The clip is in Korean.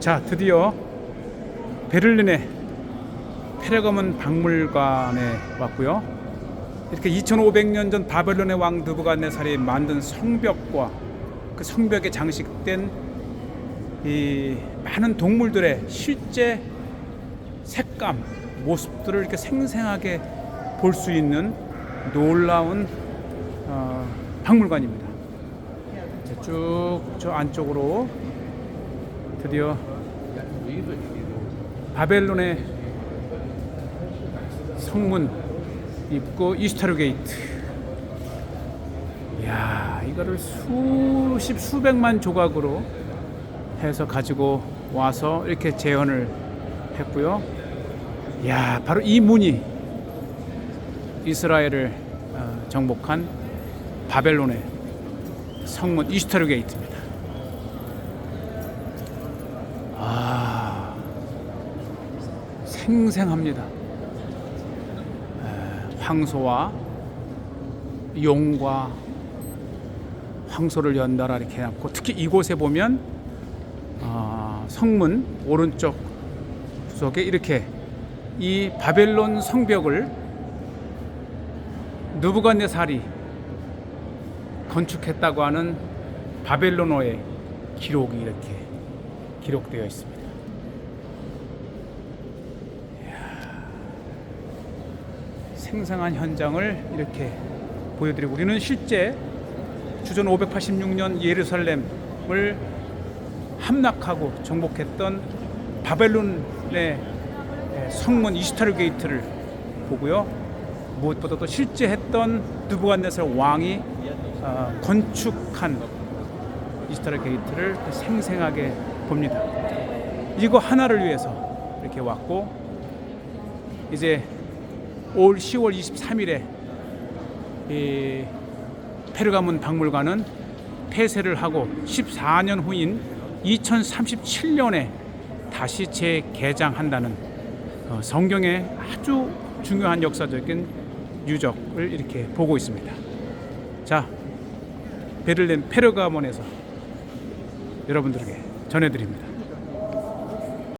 자, 드디어 베를린의 페르가몬 박물관에 왔고요. 이렇게 2500년 전 바벨론의 왕 느부갓네살이 만든 성벽과 그 성벽에 장식된 이 많은 동물들의 실제 색감, 모습들을 이렇게 생생하게 볼 수 있는 놀라운 어, 박물관입니다. 쭉 저 안쪽으로 드디어 바벨론의 성문 입구 이스타르 게이트. 이야, 이거를 수십 수백만 조각으로 해서 가지고 와서 이렇게 재현을 했고요. 야, 바로 이 문이 이스라엘을 어, 정복한 바벨론의 성문 이스타르 게이트입니다. 생생합니다. 에, 황소와 용과 황소를 연달아 이렇게 해놨고 특히 이곳에 보면 아, 성문 오른쪽 구석에 이렇게 이 바벨론 성벽을 누부갓네살이 건축했다고 하는 바벨론어의 기록이 이렇게 기록되어 있습니다. 이야, 생생한 현장을 이렇게 보여드리고 우리는 실제 주전 586년 예루살렘을 함락하고 정복했던 바벨론의 성문 이스타르 게이트를 보고요. 무엇보다도 실제 했던 느부갓네살 왕이 어, 건축한 이스타르 게이트를 생생하게 봅니다. 이거 하나를 위해서 이렇게 왔고 이제 올 10월 23일에 이 페르가문 박물관은 폐쇄를 하고 14년 후인 2037년에 다시 재개장한다는 어, 성경의 아주 중요한 역사적인 유적을 이렇게 보고 있습니다. 자, 베를린 페르가몬에서 여러분들에게 전해드립니다.